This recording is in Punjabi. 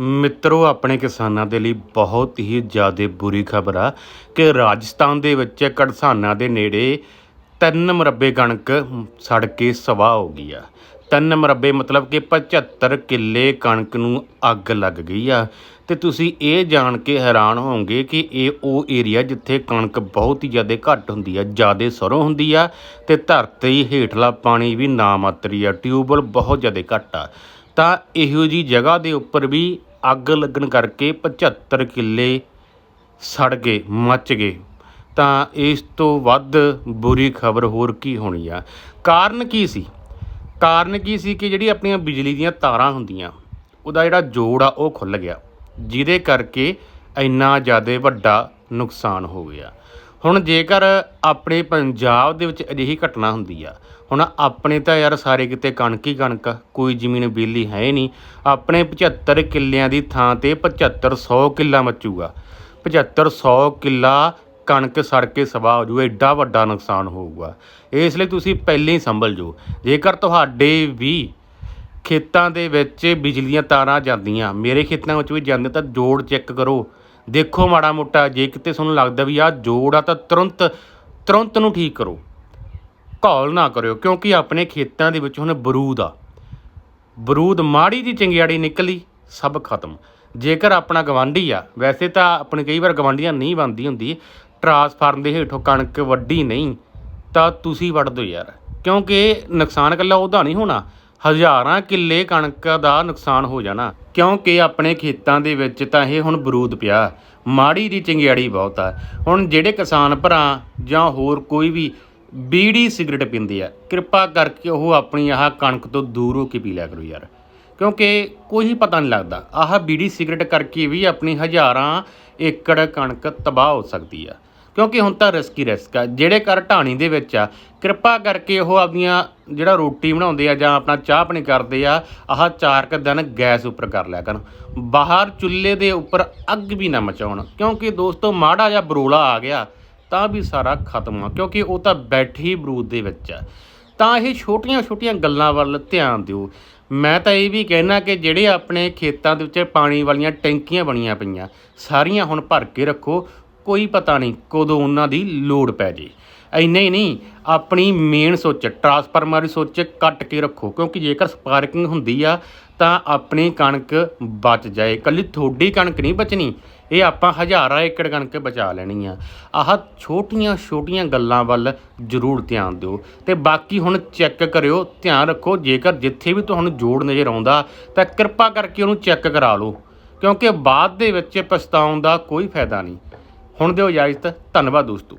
ਮਿੱਤਰੋ, ਆਪਣੇ ਕਿਸਾਨਾਂ ਦੇ ਲਈ ਬਹੁਤ ਹੀ ਜ਼ਿਆਦਾ ਬੁਰੀ ਖਬਰ ਆ ਕਿ ਰਾਜਸਥਾਨ ਦੇ ਵਿੱਚ ਕੜਸਾਨਾ ਦੇ ਨੇੜੇ ਤਿੰਨ ਮਰਬੇ ਕਣਕ ਸੜ ਕੇ ਸਵਾਹ ਹੋ ਗਈ ਆ। ਤਿੰਨ ਮਰਬੇ ਮਤਲਬ ਕਿ 75 ਕਿੱਲੇ ਕਣਕ ਨੂੰ ਅੱਗ ਲੱਗ ਗਈ ਆ। ਤੇ ਤੁਸੀਂ ਇਹ ਜਾਣ ਕੇ ਹੈਰਾਨ ਹੋਵੋਗੇ ਕਿ ਇਹ ਉਹ ਏਰੀਆ ਜਿੱਥੇ ਕਣਕ ਬਹੁਤ ਹੀ ਜ਼ਿਆਦਾ ਘੱਟ ਹੁੰਦੀ ਆ, ਜ਼ਿਆਦਾ ਸਰੋਂ ਹੁੰਦੀ ਆ ਤੇ ਧਰਤੀ ਹੇਠਲਾ ਪਾਣੀ ਵੀ ਨਾ ਮਾਤਰੀ ਆ, ਟਿਊਬਵੈੱਲ ਬਹੁਤ ਜ਼ਿਆਦਾ ਘੱਟ ਆ। ਤਾਂ ਇਹੋ ਜਿਹੀ ਜਗ੍ਹਾ ਦੇ ਉੱਪਰ ਵੀ ਅੱਗ ਲੱਗਣ ਕਰਕੇ 75 ਕਿੱਲੇ ਸੜ ਗਏ, ਮੱਚ ਗਏ। ਤਾਂ ਇਸ ਤੋਂ ਵੱਧ ਬੁਰੀ ਖਬਰ ਹੋਰ ਕੀ ਹੋਣੀ ਆ? ਕਾਰਨ ਕੀ ਸੀ? ਕਾਰਨ ਕੀ ਸੀ ਕਿ ਜਿਹੜੀ ਆਪਣੀਆਂ ਬਿਜਲੀ ਦੀਆਂ ਤਾਰਾਂ ਹੁੰਦੀਆਂ, ਉਹਦਾ ਜਿਹੜਾ ਜੋੜ ਆ, ਉਹ ਖੁੱਲ ਗਿਆ, ਜਿਹਦੇ ਕਰਕੇ ਇੰਨਾ ਜ਼ਿਆਦਾ ਵੱਡਾ ਨੁਕਸਾਨ ਹੋ ਗਿਆ। ਹੁਣ ਜੇਕਰ ਆਪਣੇ ਪੰਜਾਬ ਦੇ ਵਿੱਚ ਅਜਿਹੀ ਘਟਨਾ ਹੁੰਦੀ ਆ, ਹੁਣ ਆਪਣੇ ਤਾਂ ਯਾਰ ਸਾਰੇ ਕਿਤੇ ਕਣਕ ਹੀ ਕਣਕ ਕੋਈ ਜ਼ਮੀਨ ਬੇਲੀ ਹੈ ਹੀ ਨਹੀਂ। ਆਪਣੇ 75 ਕਿੱਲਿਆਂ ਦੀ ਥਾਂ ਤੇ 7500 ਕਿੱਲਾ ਮੱਚੂਗਾ। 7500 ਕਿੱਲਾ ਕਣਕ ਸੜ ਕੇ ਸਵਾਹ ਹੋ ਜੂ ਐਡਾ ਵੱਡਾ ਨੁਕਸਾਨ ਹੋਊਗਾ। ਇਸ ਲਈ ਤੁਸੀਂ ਪਹਿਲਾਂ ਹੀ ਸੰਭਲ ਜੋ ਜੇਕਰ ਤੁਹਾਡੇ ਵੀ ਖੇਤਾਂ ਦੇ ਵਿੱਚ ਬਿਜਲੀ ਦੀਆਂ ਤਾਰਾਂ ਜਾਂਦੀਆਂ, ਮੇਰੇ ਖੇਤਾਂ ਵਿੱਚ ਵੀ ਜਾਂਦੇ ਤਾਂ ਜੋੜ ਚੈੱਕ ਕਰੋ। ਦੇਖੋ ਮਾੜਾ ਮੋਟਾ, ਜੇ ਕਿਤੇ ਤੁਹਾਨੂੰ ਲੱਗਦਾ ਵੀ ਆਹ ਜੋੜ ਆ ਤਾਂ ਤੁਰੰਤ ਤੁਰੰਤ ਨੂੰ ਠੀਕ ਕਰੋ। ਘੋਲ ਨਾ ਕਰਿਓ, ਕਿਉਂਕਿ ਆਪਣੇ ਖੇਤਾਂ ਦੇ ਵਿੱਚ ਹੁਣ ਬਰੂਦ ਆ। ਬਰੂਦ ਮਾੜੀ ਦੀ ਚੰਗਿਆੜੀ ਨਿਕਲੀ, ਸਭ ਖਤਮ। ਜੇਕਰ ਆਪਣਾ ਗਵਾਂਢੀ ਆ, ਵੈਸੇ ਤਾਂ ਆਪਣੇ ਕਈ ਵਾਰ ਗਵਾਂਢੀਆਂ ਨਹੀਂ ਬੰਦੀ ਹੁੰਦੀ। ਟਰਾਂਸਫਾਰਮ ਦੇ ਹੇਠੋਂ ਕਣਕ ਵੱਡੀ ਨਹੀਂ, ਤਾਂ ਤੁਸੀਂ ਵੱਢ ਦਿਓ ਯਾਰ। ਕਿਉਂਕਿ ਨੁਕਸਾਨ ਇਕੱਲਾ ਉਹਦਾ ਨਹੀਂ ਹੋਣਾ। ਹਜ਼ਾਰਾਂ ਕਿੱਲੇ ਕਣਕ ਦਾ ਨੁਕਸਾਨ ਹੋ ਜਾਣਾ, ਕਿਉਂਕਿ ਆਪਣੇ ਖੇਤਾਂ ਦੇ ਵਿੱਚ ਤਾਂ ਇਹ ਹੁਣ ਬਰੂਦ ਪਿਆ। ਮਾੜੀ ਦੀ ਚੰਗਿਆੜੀ ਬਹੁਤ ਆ। ਹੁਣ ਜਿਹੜੇ ਕਿਸਾਨ ਭਰਾ ਜਾਂ ਹੋਰ ਕੋਈ ਵੀ ਬੀੜੀ ਸਿਗਰਟ ਪੀਂਦੇ ਆ, ਕਿਰਪਾ ਕਰਕੇ ਉਹ ਆਪਣੀ ਆਹ ਕਣਕ ਤੋਂ ਦੂਰ ਹੋ ਕੇ ਪੀ ਲਿਆ ਕਰੋ ਯਾਰ। ਕਿਉਂਕਿ ਕੋਈ ਪਤਾ ਨਹੀਂ ਲੱਗਦਾ, ਆਹ ਬੀੜੀ ਸਿਗਰਟ ਕਰਕੇ ਵੀ ਆਪਣੀ ਹਜ਼ਾਰਾਂ ਏਕੜ ਕਣਕ ਤਬਾਹ ਹੋ ਸਕਦੀ ਆ। ਕਿਉਂਕਿ ਹੁਣ ਤਾਂ ਰਿਸਕ ਹੀ ਰਿਸਕ ਆ। ਜਿਹੜੇ ਘਰ ਢਾਣੀ ਦੇ ਵਿੱਚ ਆ, ਕਿਰਪਾ ਕਰਕੇ ਉਹ ਆਪਣੀਆਂ ਜਿਹੜਾ ਰੋਟੀ ਬਣਾਉਂਦੇ ਆ ਜਾਂ ਆਪਣਾ ਚਾਹ ਪਾਣੀ ਕਰਦੇ ਆ, ਆਹ ਚਾਰ ਕੁ ਦਿਨ ਗੈਸ ਉੱਪਰ ਕਰ ਲਿਆ ਕਰਨ। ਬਾਹਰ ਚੁੱਲ੍ਹੇ ਦੇ ਉੱਪਰ ਅੱਗ ਵੀ ਨਾ ਮਚਾਉਣ। ਕਿਉਂਕਿ ਦੋਸਤੋ, ਮਾੜਾ ਜਿਹਾ ਬਰੋਲਾ ਆ ਗਿਆ, ਤਾਂ ਵੀ ਸਾਰਾ ਖਤਮ ਆ। ਕਿਉਂਕਿ ਉਹ ਤਾਂ ਬੈਠੀ ਬਰੂਦ ਦੇ ਵਿੱਚ ਆ। ਤਾਂ ਇਹ ਛੋਟੀਆਂ-ਛੋਟੀਆਂ ਗੱਲਾਂ ਵੱਲ ਧਿਆਨ ਦਿਓ। ਮੈਂ ਤਾਂ ਇਹ ਵੀ ਕਹਿਣਾ ਕਿ ਜਿਹੜੇ ਆਪਣੇ ਖੇਤਾਂ ਦੇ ਵਿੱਚ ਪਾਣੀ ਵਾਲੀਆਂ ਟੈਂਕੀਆਂ ਬਣੀਆਂ ਪਈਆਂ, ਸਾਰੀਆਂ ਹੁਣ ਭਰ ਕੇ ਰੱਖੋ। ਕੋਈ ਪਤਾ ਨਹੀਂ ਕਦੋਂ ਉਹਨਾਂ ਦੀ ਲੋੜ ਪੈ ਜੇ। ਇੰਨਾ ਹੀ ਨਹੀਂ, ਆਪਣੀ ਮੇਨ ਸੁੱਚ ਟਰਾਂਸਫਾਰਮਰ ਦੀ ਸੁੱਚ ਕੱਟ ਕੇ ਰੱਖੋ, ਕਿਉਂਕਿ ਜੇਕਰ ਸਪਾਰਕਿੰਗ ਹੁੰਦੀ ਆ, ਤਾਂ ਆਪਣੀ ਕਣਕ ਬਚ ਜਾਏ। ਕੱਲੀ ਥੋੜੀ ਕਣਕ ਨਹੀਂ ਬਚਣੀ, ਇਹ ਆਪਾਂ ਹਜ਼ਾਰਾਂ ਏਕੜ ਕਣਕ ਬਚਾ ਲੈਣੀ ਆ। ਆਹ ਛੋਟੀਆਂ ਛੋਟੀਆਂ ਗੱਲਾਂ ਵੱਲ ਜ਼ਰੂਰ ਧਿਆਨ ਦਿਓ। ਤੇ ਬਾਕੀ ਹੁਣ ਚੈੱਕ ਕਰਿਓ, ਧਿਆਨ ਰੱਖੋ, ਜੇਕਰ ਜਿੱਥੇ ਵੀ ਤੁਹਾਨੂੰ ਜੋੜ ਨਜ਼ਰ ਆਉਂਦਾ, ਤਾਂ ਕਿਰਪਾ ਕਰਕੇ ਉਹਨੂੰ ਚੈੱਕ ਕਰਾ ਲਓ। ਕਿਉਂਕਿ ਬਾਅਦ ਦੇ ਵਿੱਚ ਪਛਤਾਉਣ ਦਾ ਕੋਈ ਫਾਇਦਾ ਨਹੀਂ। ਹੁਣ ਦਿਓ ਇਜਾਜ਼ਤ ਧੰਨਵਾਦ ਦੋਸਤੋ।